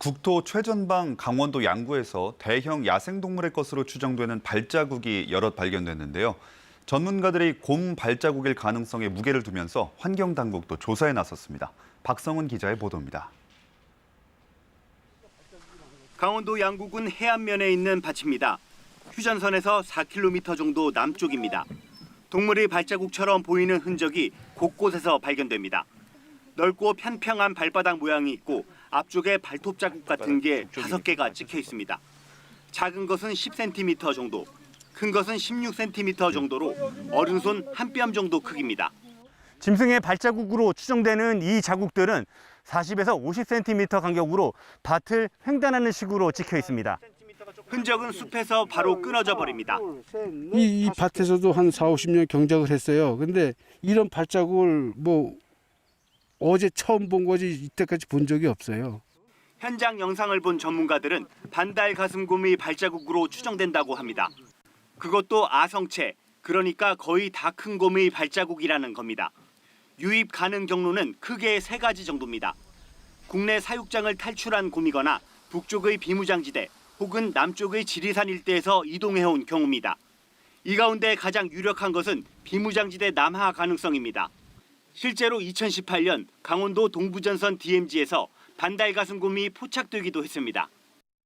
국토 최전방 강원도 양구에서 대형 야생동물의 것으로 추정되는 발자국이 여럿 발견됐는데요. 전문가들이 곰 발자국일 가능성에 무게를 두면서 환경 당국도 조사에 나섰습니다. 박성훈 기자의 보도입니다. 강원도 양구군 해안면에 있는 밭입니다. 휴전선에서 4km 정도 남쪽입니다. 동물의 발자국처럼 보이는 흔적이 곳곳에서 발견됩니다. 넓고 평평한 발바닥 모양이 있고 앞쪽에 발톱 자국 같은 게 다섯 개가 찍혀 있습니다. 작은 것은 10cm 정도, 큰 것은 16cm 정도로 어른 손 한 뼘 정도 크기입니다. 짐승의 발자국으로 추정되는 이 자국들은 40에서 50cm 간격으로 밭을 횡단하는 식으로 찍혀 있습니다. 흔적은 숲에서 바로 끊어져 버립니다. 이, 이 밭에서도 한 4, 50년 경작을 했어요. 근데 이런 발자국을 뭐 어제 처음 본 거지 이때까지 본 적이 없어요. 현장 영상을 본 전문가들은 반달 가슴곰의 발자국으로 추정된다고 합니다. 그것도 아성체, 그러니까 거의 다 큰 곰의 발자국이라는 겁니다. 유입 가능 경로는 크게 세 가지 정도입니다. 국내 사육장을 탈출한 곰이거나 북쪽의 비무장지대 혹은 남쪽의 지리산 일대에서 이동해온 경우입니다. 이 가운데 가장 유력한 것은 비무장지대 남하 가능성입니다. 실제로 2018년 강원도 동부전선 DMZ에서 반달 가슴곰이 포착되기도 했습니다.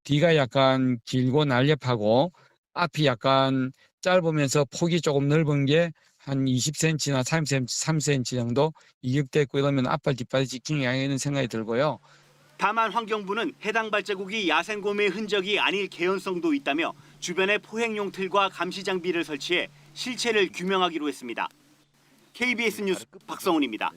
뒤가 약간 길고 날렵하고 앞이 약간 짧으면서 폭이 조금 넓은 게 한 20cm나 30cm, 3cm 정도 이격됐고 이러면 앞발 뒷발이 직진이 양해는 생각이 들고요. 다만 환경부는 해당 발자국이 야생곰의 흔적이 아닐 개연성도 있다며 주변에 포획용 틀과 감시 장비를 설치해 실체를 규명하기로 했습니다. KBS 뉴스 박성훈입니다.